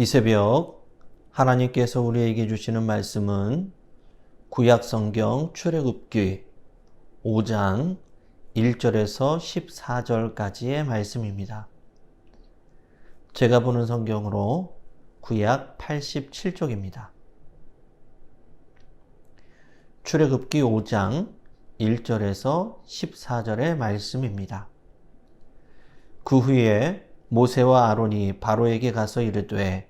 이 새벽 하나님께서 우리에게 주시는 말씀은 구약 성경 출애굽기 5장 1절에서 14절까지의 말씀입니다. 제가 보는 성경으로 구약 87쪽입니다. 출애굽기 5장 1절에서 14절의 말씀입니다. 그 후에 모세와 아론이 바로에게 가서 이르되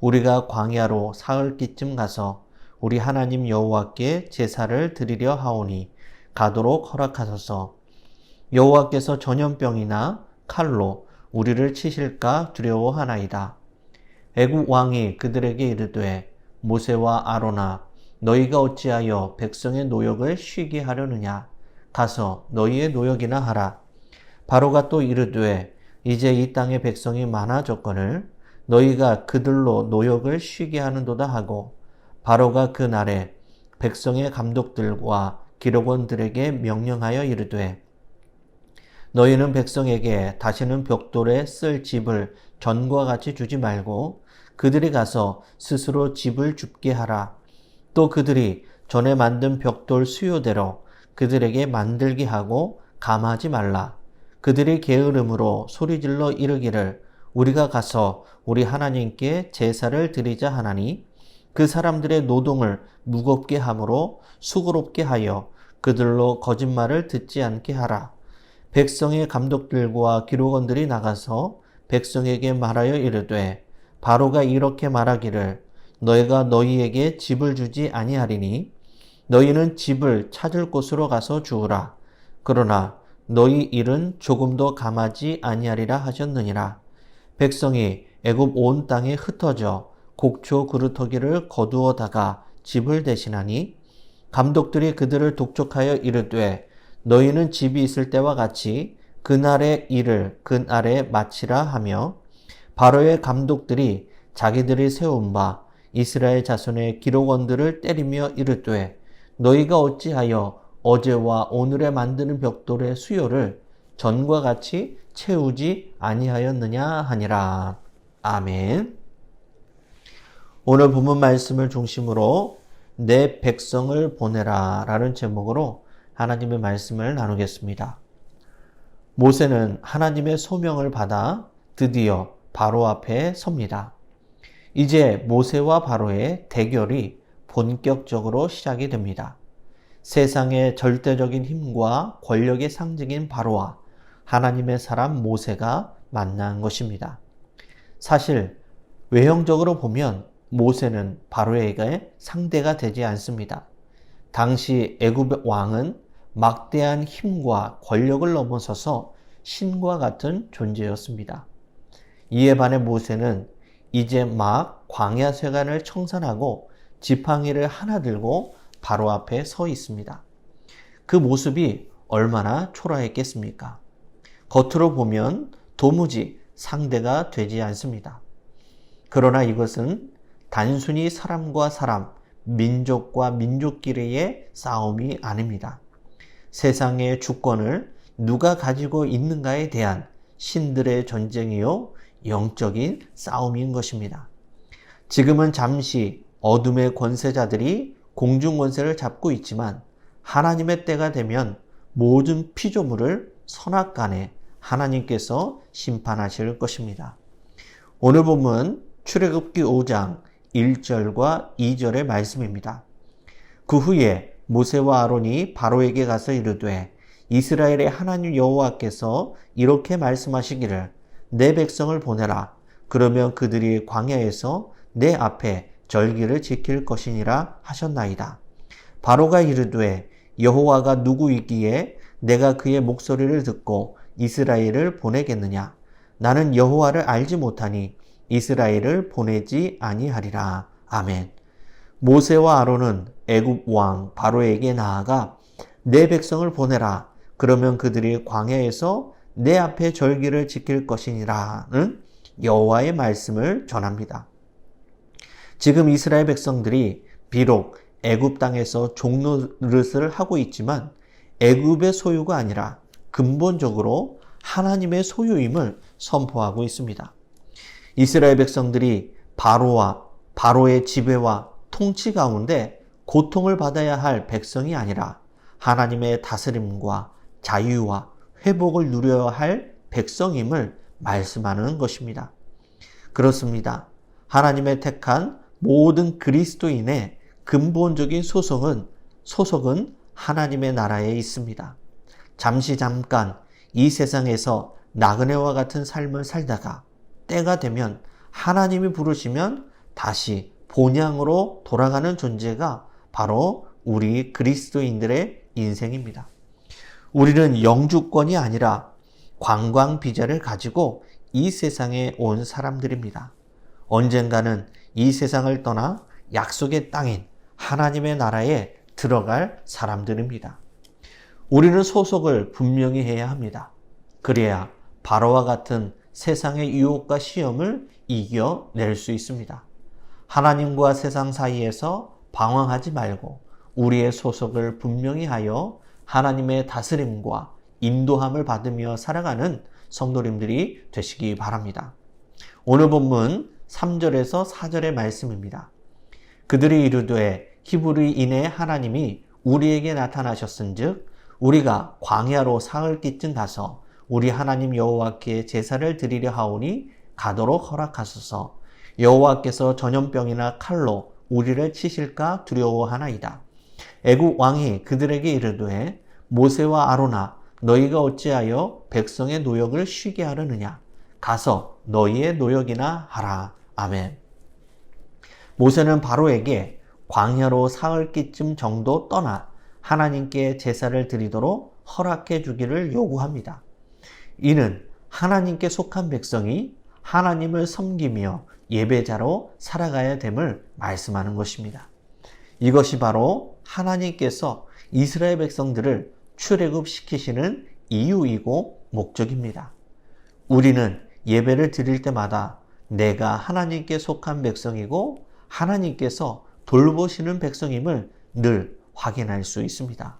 우리가 광야로 사흘기쯤 가서 우리 하나님 여호와께 제사를 드리려 하오니 가도록 허락하소서. 여호와께서 전염병이나 칼로 우리를 치실까 두려워하나이다. 애국 왕이 그들에게 이르되 모세와 아로나 너희가 어찌하여 백성의 노역을 쉬게 하려느냐 가서 너희의 노역이나 하라. 바로가 또 이르되 이제 이 땅의 백성이 많아졌거늘 너희가 그들로 노역을 쉬게 하는도다 하고 바로가 그 날에 백성의 감독들과 기록원들에게 명령하여 이르되 너희는 백성에게 다시는 벽돌에 쓸 집을 전과 같이 주지 말고 그들이 가서 스스로 집을 줍게 하라. 또 그들이 전에 만든 벽돌 수요대로 그들에게 만들게 하고 감하지 말라. 그들이 게으름으로 소리질러 이르기를 우리가 가서 우리 하나님께 제사를 드리자 하나니 그 사람들의 노동을 무겁게 함으로 수고롭게 하여 그들로 거짓말을 듣지 않게 하라. 백성의 감독들과 기록원들이 나가서 백성에게 말하여 이르되 바로가 이렇게 말하기를 너희가 너희에게 집을 주지 아니하리니 너희는 집을 찾을 곳으로 가서 주우라. 그러나 너희 일은 조금도 감하지 아니하리라 하셨느니라. 백성이 애굽 온 땅에 흩어져 곡초 그루터기를 거두어다가 집을 대신하니 감독들이 그들을 독촉하여 이르되 너희는 집이 있을 때와 같이 그날의 일을 그날에 마치라 하며 바로의 감독들이 자기들이 세운 바 이스라엘 자손의 기록원들을 때리며 이르되 너희가 어찌하여 어제와 오늘에 만드는 벽돌의 수요를 전과 같이 채우지 아니하였느냐 하니라. 아멘. 오늘 본문 말씀을 중심으로 내 백성을 보내라 라는 제목으로 하나님의 말씀을 나누겠습니다. 모세는 하나님의 소명을 받아 드디어 바로 앞에 섭니다. 이제 모세와 바로의 대결이 본격적으로 시작이 됩니다. 세상의 절대적인 힘과 권력의 상징인 바로와 하나님의 사람 모세가 만난 것입니다. 사실 외형적으로 보면 모세는 바로에게 상대가 되지 않습니다. 당시 애굽 왕은 막대한 힘과 권력을 넘어서서 신과 같은 존재였습니다. 이에 반해 모세는 이제 막 광야 세간을 청산하고 지팡이를 하나 들고 바로 앞에 서 있습니다. 그 모습이 얼마나 초라했겠습니까? 겉으로 보면 도무지 상대가 되지 않습니다. 그러나 이것은 단순히 사람과 사람, 민족과 민족끼리의 싸움이 아닙니다. 세상의 주권을 누가 가지고 있는가에 대한 신들의 전쟁이요, 영적인 싸움인 것입니다. 지금은 잠시 어둠의 권세자들이 공중 권세를 잡고 있지만 하나님의 때가 되면 모든 피조물을 선악 간에 하나님께서 심판하실 것입니다. 오늘 본문 출애굽기 5장 1절과 2절의 말씀입니다. 그 후에 모세와 아론이 바로에게 가서 이르되 이스라엘의 하나님 여호와께서 이렇게 말씀하시기를 내 백성을 보내라 그러면 그들이 광야에서 내 앞에 절기를 지킬 것이니라 하셨나이다. 바로가 이르되 여호와가 누구이기에 내가 그의 목소리를 듣고 이스라엘을 보내겠느냐? 나는 여호와를 알지 못하니 이스라엘을 보내지 아니하리라. 아멘. 모세와 아론은 애굽 왕 바로에게 나아가 내 백성을 보내라. 그러면 그들이 광야에서 내 앞에 절기를 지킬 것이니라는 여호와의 말씀을 전합니다. 지금 이스라엘 백성들이 비록 애굽 땅에서 종노릇을 하고 있지만 애굽의 소유가 아니라 근본적으로 하나님의 소유임을 선포하고 있습니다. 이스라엘 백성들이 바로와 바로의 지배와 통치 가운데 고통을 받아야 할 백성이 아니라 하나님의 다스림과 자유와 회복을 누려야 할 백성임을 말씀하는 것입니다. 그렇습니다. 하나님의 택한 모든 그리스도인의 근본적인 소속은 소속은 하나님의 나라에 있습니다. 잠시 잠깐 이 세상에서 나그네와 같은 삶을 살다가 때가 되면 하나님이 부르시면 다시 본향으로 돌아가는 존재가 바로 우리 그리스도인들의 인생입니다. 우리는 영주권이 아니라 관광 비자를 가지고 이 세상에 온 사람들입니다. 언젠가는 이 세상을 떠나 약속의 땅인 하나님의 나라에 들어갈 사람들입니다. 우리는 소속을 분명히 해야 합니다. 그래야 바로와 같은 세상의 유혹과 시험을 이겨낼 수 있습니다. 하나님과 세상 사이에서 방황하지 말고 우리의 소속을 분명히 하여 하나님의 다스림과 인도함을 받으며 살아가는 성도님들이 되시기 바랍니다. 오늘 본문 3절에서 4절의 말씀입니다. 그들이 이르되 히브리인의 하나님이 우리에게 나타나셨은즉 우리가 광야로 사흘 끼쯤 가서 우리 하나님 여호와께 제사를 드리려 하오니 가도록 허락하소서. 여호와께서 전염병이나 칼로 우리를 치실까 두려워하나이다. 애국 왕이 그들에게 이르되 모세와 아로나 너희가 어찌하여 백성의 노역을 쉬게 하려느냐 가서 너희의 노역이나 하라. 아멘. 모세는 바로에게 광야로 사흘 끼쯤 정도 떠나 하나님께 제사를 드리도록 허락해 주기를 요구합니다. 이는 하나님께 속한 백성이 하나님을 섬기며 예배자로 살아가야 됨을 말씀하는 것입니다. 이것이 바로 하나님께서 이스라엘 백성들을 출애굽시키시는 이유이고 목적입니다. 우리는 예배를 드릴 때마다 내가 하나님께 속한 백성이고 하나님께서 돌보시는 백성임을 늘 확인할 수 있습니다.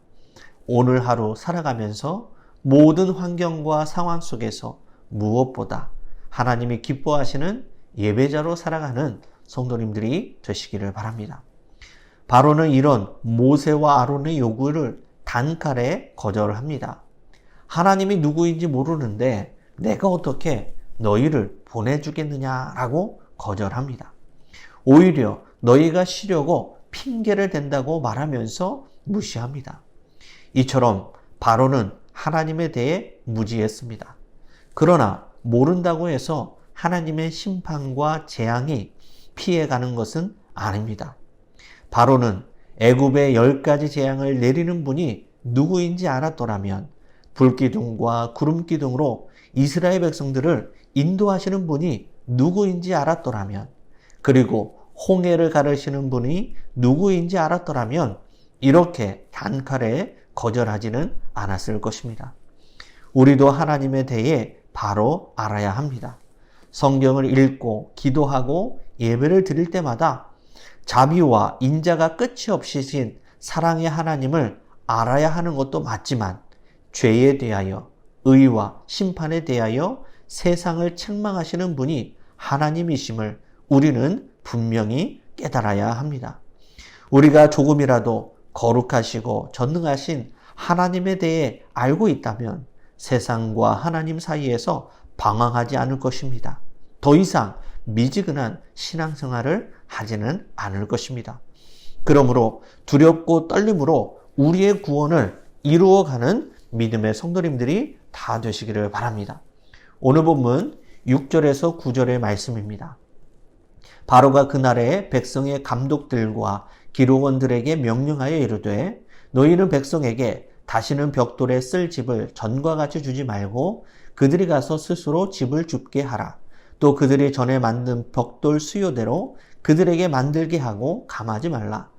오늘 하루 살아가면서 모든 환경과 상황 속에서 무엇보다 하나님이 기뻐하시는 예배자로 살아가는 성도님들이 되시기를 바랍니다. 바로는 이런 모세와 아론의 요구를 단칼에 거절합니다. 하나님이 누구인지 모르는데 내가 어떻게 너희를 보내주겠느냐라고 거절합니다. 오히려 너희가 쉬려고 핑계를 댄다고 말하면서 무시합니다. 이처럼 바로는 하나님에 대해 무지했습니다. 그러나 모른다고 해서 하나님의 심판과 재앙이 피해가는 것은 아닙니다. 바로는 애굽의 열 가지 재앙을 내리는 분이 누구인지 알았더라면 불기둥과 구름기둥으로 이스라엘 백성들을 인도하시는 분이 누구인지 알았더라면 그리고 홍해를 가르시는 분이 누구인지 알았더라면 이렇게 단칼에 거절하지는 않았을 것입니다. 우리도 하나님에 대해 바로 알아야 합니다. 성경을 읽고 기도하고 예배를 드릴 때마다 자비와 인자가 끝이 없으신 사랑의 하나님을 알아야 하는 것도 맞지만 죄에 대하여 의와 심판에 대하여 세상을 책망하시는 분이 하나님이심을 우리는 분명히 깨달아야 합니다. 우리가 조금이라도 거룩하시고 전능하신 하나님에 대해 알고 있다면 세상과 하나님 사이에서 방황하지 않을 것입니다. 더 이상 미지근한 신앙생활을 하지는 않을 것입니다. 그러므로 두렵고 떨림으로 우리의 구원을 이루어가는 믿음의 성도님들이 다 되시기를 바랍니다. 오늘 본문 6절에서 9절의 말씀입니다. 바로가 그날에 백성의 감독들과 기록원들에게 명령하여 이르되 너희는 백성에게 다시는 벽돌에 쓸 집을 전과 같이 주지 말고 그들이 가서 스스로 집을 줍게 하라. 또 그들이 전에 만든 벽돌 수요대로 그들에게 만들게 하고 감하지 말라.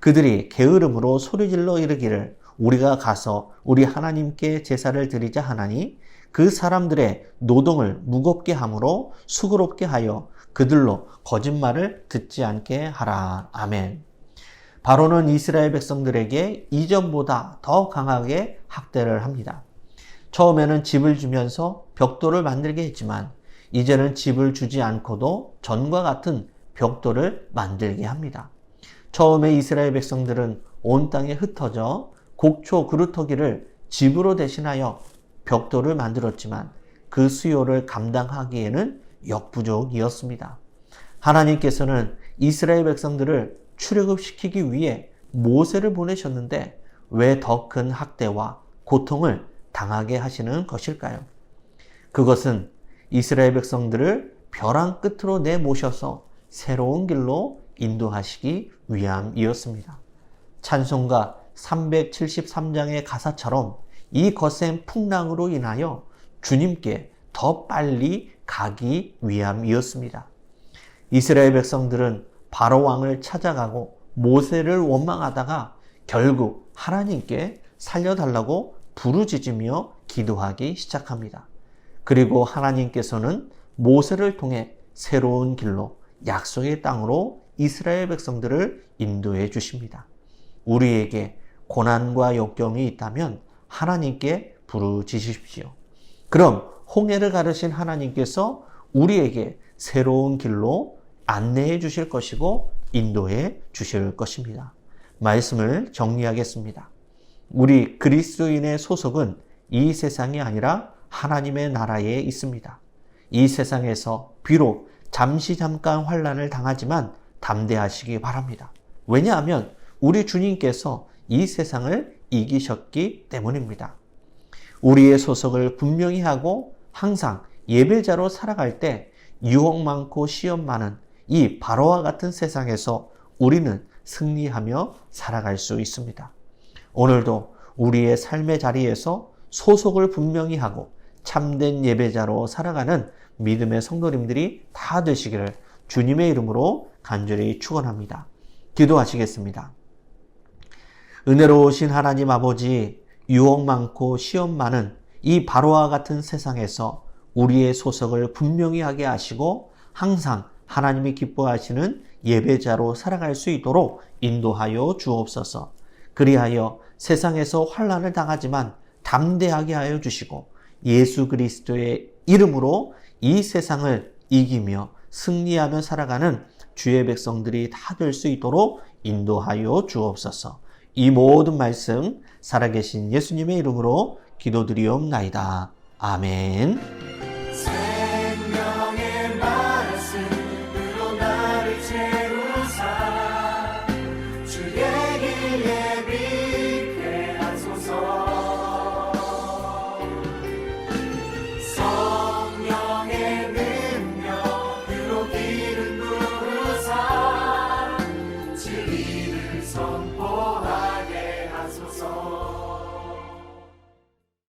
그들이 게으름으로 소리질러 이르기를 우리가 가서 우리 하나님께 제사를 드리자 하나니 그 사람들의 노동을 무겁게 함으로 수고롭게 하여 그들로 거짓말을 듣지 않게 하라. 아멘. 바로는 이스라엘 백성들에게 이전보다 더 강하게 학대를 합니다. 처음에는 집을 주면서 벽돌을 만들게 했지만 이제는 집을 주지 않고도 전과 같은 벽돌을 만들게 합니다. 처음에 이스라엘 백성들은 온 땅에 흩어져 곡초 그루터기를 집으로 대신하여 벽돌을 만들었지만 그 수요를 감당하기에는 역부족이었습니다. 하나님께서는 이스라엘 백성들을 출애굽시키기 위해 모세를 보내셨는데 왜 더 큰 학대와 고통을 당하게 하시는 것일까요? 그것은 이스라엘 백성들을 벼랑 끝으로 내모셔서 새로운 길로 인도하시기 위함이었습니다. 찬송가 373장의 가사처럼 이 거센 풍랑으로 인하여 주님께 더 빨리 가기 위함이었습니다. 이스라엘 백성들은 바로 왕을 찾아가고 모세를 원망하다가 결국 하나님께 살려달라고 부르짖으며 기도하기 시작합니다. 그리고 하나님께서는 모세를 통해 새로운 길로 약속의 땅으로 이스라엘 백성들을 인도해 주십니다. 우리에게 고난과 역경이 있다면 하나님께 부르짖으십시오. 그럼 홍해를 가르신 하나님께서 우리에게 새로운 길로 안내해 주실 것이고 인도해 주실 것입니다. 말씀을 정리하겠습니다. 우리 그리스도인의 소속은 이 세상이 아니라 하나님의 나라에 있습니다. 이 세상에서 비록 잠시 잠깐 환란을 당하지만 담대하시기 바랍니다. 왜냐하면 우리 주님께서 이 세상을 이기셨기 때문입니다. 우리의 소속을 분명히 하고 항상 예배자로 살아갈 때 유혹 많고 시험 많은 이 바로와 같은 세상에서 우리는 승리하며 살아갈 수 있습니다. 오늘도 우리의 삶의 자리에서 소속을 분명히 하고 참된 예배자로 살아가는 믿음의 성도님들이 다 되시기를 주님의 이름으로 간절히 축원합니다. 기도하시겠습니다. 은혜로우신 하나님 아버지 유혹 많고 시험 많은 이 바로와 같은 세상에서 우리의 소속을 분명히 하게 하시고 항상 하나님이 기뻐하시는 예배자로 살아갈 수 있도록 인도하여 주옵소서. 그리하여 세상에서 환란을 당하지만 담대하게 하여 주시고 예수 그리스도의 이름으로 이 세상을 이기며 승리하며 살아가는 주의 백성들이 다 될 수 있도록 인도하여 주옵소서. 이 모든 말씀 살아계신 예수님의 이름으로 기도드리옵나이다. 아멘.